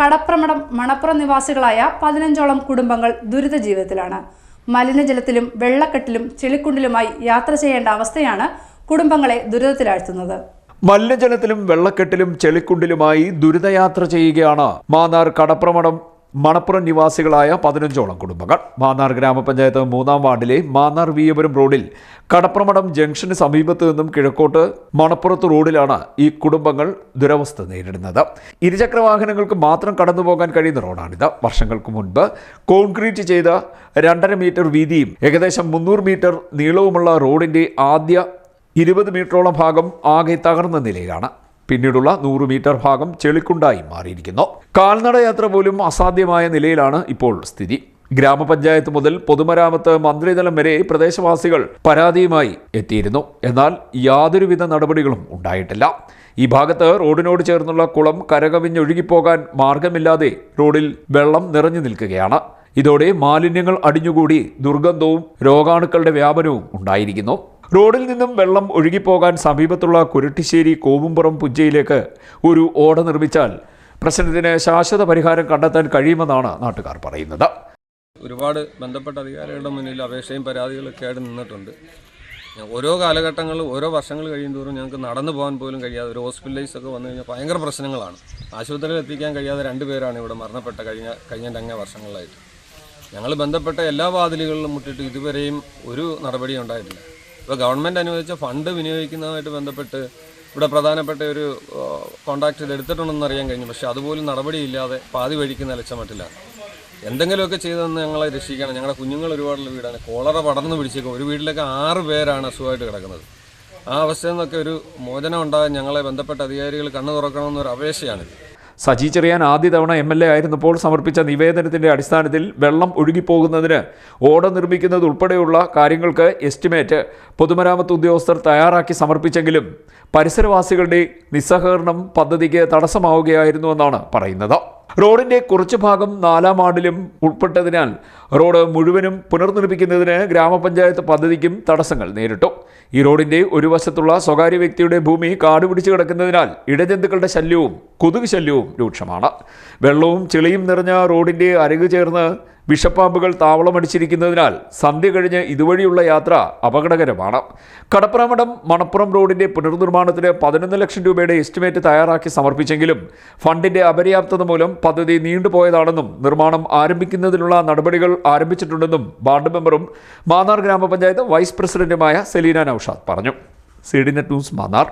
കടപ്രമടം മണപ്പുറം നിവാസികളായ പതിനഞ്ചോളം കുടുംബങ്ങൾ ദുരിത ജീവിതത്തിലാണ്. മലിനജലത്തിലും വെള്ളക്കെട്ടിലും ചെളിക്കുണ്ടിലുമായി യാത്ര ചെയ്യേണ്ട അവസ്ഥയാണ് കുടുംബങ്ങളെ ദുരിതത്തിലാഴ്ത്തുന്നത്. മലിനജലത്തിലും വെള്ളക്കെട്ടിലും ചെളിക്കുണ്ടിലുമായി ദുരിതയാത്ര ചെയ്യുകയാണ് മാന്നാർ കടപ്രമണം മണപ്പുറം നിവാസികളായ പതിനഞ്ചോളം കുടുംബങ്ങൾ. മാന്നാർ ഗ്രാമപഞ്ചായത്ത് മൂന്നാം വാർഡിലെ മാന്നാർ വീയപുരം റോഡിൽ കടപ്രമടം ജംഗ്ഷന് സമീപത്ത് നിന്നും കിഴക്കോട്ട് മണപ്പുറത്ത് റോഡിലാണ് ഈ കുടുംബങ്ങൾ ദുരവസ്ഥ നേരിടുന്നത്. ഇരുചക്ര വാഹനങ്ങൾക്ക് മാത്രം കടന്നുപോകാൻ കഴിയുന്ന റോഡാണിത്. വർഷങ്ങൾക്ക് മുൻപ് കോൺക്രീറ്റ് ചെയ്ത രണ്ടര മീറ്റർ വീതിയും ഏകദേശം മുന്നൂറ് മീറ്റർ നീളവുമുള്ള റോഡിന്റെ ആദ്യ ഇരുപത് മീറ്ററോളം ഭാഗം ആകെ തകർന്ന നിലയിലാണ്. പിന്നീടുള്ള നൂറ് മീറ്റർ ഭാഗം ചെളിക്കുണ്ടായി മാറിയിരിക്കുന്നു. കാൽനടയാത്ര പോലും അസാധ്യമായ നിലയിലാണ് ഇപ്പോൾ സ്ഥിതി. ഗ്രാമപഞ്ചായത്ത് മുതൽ പൊതുമരാമത്ത് മന്ത്രിതലം വരെ പ്രദേശവാസികൾ പരാതിയുമായി എത്തിയിരുന്നു. എന്നാൽ യാതൊരുവിധ നടപടികളും ഉണ്ടായിട്ടില്ല. ഈ ഭാഗത്ത് റോഡിനോട് ചേർന്നുള്ള കുളം കരകവിഞ്ഞൊഴുകിപ്പോകാൻ മാർഗമില്ലാതെ റോഡിൽ വെള്ളം നിറഞ്ഞു നിൽക്കുകയാണ്. ഇതോടെ മാലിന്യങ്ങൾ അടിഞ്ഞുകൂടി ദുർഗന്ധവും രോഗാണുക്കളുടെ വ്യാപനവും ഉണ്ടായിരിക്കുന്നു. റോഡിൽ നിന്നും വെള്ളം ഒഴുകിപ്പോകാൻ സമീപത്തുള്ള കുരുട്ടിശ്ശേരി കോവുംപുറം പുഞ്ചയിലേക്ക് ഒരു ഓട നിർമ്മിച്ചാൽ പ്രശ്നത്തിന് ശാശ്വത പരിഹാരം കണ്ടെത്താൻ കഴിയുമെന്നാണ് നാട്ടുകാർ പറയുന്നത്. ഒരുപാട് ബന്ധപ്പെട്ട അധികാരികളുടെ മുന്നിൽ അപേക്ഷയും പരാതികളൊക്കെ ആയിട്ട് നിന്നിട്ടുണ്ട്. ഓരോ കാലഘട്ടങ്ങളിലും ഓരോ വർഷങ്ങൾ കഴിയും തോറും ഞങ്ങൾക്ക് നടന്നു പോകാൻ പോലും കഴിയാതെ ഒരു ഹോസ്പിറ്റലൈസ് ഒക്കെ വന്നു കഴിഞ്ഞാൽ ഭയങ്കര പ്രശ്നങ്ങളാണ്. ആശുപത്രിയിൽ എത്തിക്കാൻ കഴിയാതെ രണ്ട് പേരാണ് ഇവിടെ മരണപ്പെട്ട കഴിഞ്ഞ കഴിഞ്ഞ രംഗ വർഷങ്ങളിലായിട്ട് ഞങ്ങൾ ബന്ധപ്പെട്ട എല്ലാ വാതിലുകളിലും മുട്ടിട്ട് ഇതുവരെയും ഒരു നടപടിയും ഉണ്ടായിട്ടില്ല. ഇപ്പോൾ ഗവൺമെന്റ് അനുവദിച്ച ഫണ്ട് വിനിയോഗിക്കുന്നതുമായിട്ട് ബന്ധപ്പെട്ട് ഇവിടെ പ്രധാനപ്പെട്ട ഒരു ഇത് എടുത്തിട്ടുണ്ടെന്ന് അറിയാൻ കഴിഞ്ഞു. പക്ഷേ അതുപോലും നടപടിയില്ലാതെ പാതി വഴിക്ക് നിലച്ച മട്ടിലാണ് എന്തെങ്കിലുമൊക്കെ ചെയ്തെന്ന് ഞങ്ങളെ രക്ഷിക്കണം. ഞങ്ങളുടെ കുഞ്ഞുങ്ങൾ ഒരുപാടുള്ള വീടാണ്. കോളറ പടർന്നു പിടിച്ചേക്കും. ഒരു വീട്ടിലൊക്കെ ആറ് പേരാണ് അസുഖമായിട്ട് കിടക്കുന്നത്. ആ അവസ്ഥയിൽ നിന്നൊക്കെ ഒരു മോചനം ഉണ്ടാകാൻ ഞങ്ങളെ ബന്ധപ്പെട്ട അധികാരികൾ കണ്ണു തുറക്കണമെന്നൊരു അപേക്ഷയാണിത്. സജി ചെറിയാൻ ആദ്യ തവണ എം എൽ എ ആയിരുന്നപ്പോൾ സമർപ്പിച്ച നിവേദനത്തിന്റെ അടിസ്ഥാനത്തിൽ വെള്ളം ഒഴുകിപ്പോകുന്നതിന് ഓട നിർമ്മിക്കുന്നത് ഉൾപ്പെടെയുള്ള കാര്യങ്ങൾക്ക് എസ്റ്റിമേറ്റ് പൊതുമരാമത്ത് ഉദ്യോഗസ്ഥർ തയ്യാറാക്കി സമർപ്പിച്ചെങ്കിലും പരിസരവാസികളുടെ നിസ്സഹകരണം പദ്ധതിക്ക് തടസ്സമാവുകയായിരുന്നുവെന്നാണ് പറയുന്നത്. റോഡിന്റെ കുറച്ചു ഭാഗം നാലാം വാർഡിലും ഉൾപ്പെട്ടതിനാൽ റോഡ് മുഴുവനും പുനർനിർമ്മിക്കുന്നതിന് ഗ്രാമപഞ്ചായത്ത് പദ്ധതിക്കും തടസ്സങ്ങൾ നേരിട്ടു. ഈ റോഡിന്റെ ഒരു വശത്തുള്ള സ്വകാര്യ വ്യക്തിയുടെ ഭൂമി കാട് പിടിച്ചു കിടക്കുന്നതിനാൽ ഇടജന്തുക്കളുടെ ശല്യവും കൊതുക് ശല്യവും രൂക്ഷമാണ്. വെള്ളവും ചെളിയും നിറഞ്ഞ റോഡിന്റെ അരകു ചേർന്ന് വിഷപ്പാമ്പുകൾ താവളമടിച്ചിരിക്കുന്നതിനാൽ സന്ധ്യ കഴിഞ്ഞ് ഇതുവഴിയുള്ള യാത്ര അപകടകരമാണ്. കടപ്രാമടം മണപ്പുറം റോഡിന്റെ പുനർനിർമ്മാണത്തിന് പതിനൊന്ന് ലക്ഷം രൂപയുടെ എസ്റ്റിമേറ്റ് തയ്യാറാക്കി സമർപ്പിച്ചെങ്കിലും ഫണ്ടിന്റെ അപര്യാപ്തത മൂലം പദ്ധതി നീണ്ടുപോയതാണെന്നും നിർമ്മാണം ആരംഭിക്കുന്നതിനുള്ള നടപടികൾ ആരംഭിച്ചിട്ടുണ്ടെന്നും വാർഡ് മെമ്പറും മാന്നാർ ഗ്രാമപഞ്ചായത്ത് വൈസ് പ്രസിഡന്റുമായ സെലീന നൌഷാദ് പറഞ്ഞു. C D net news Mannar.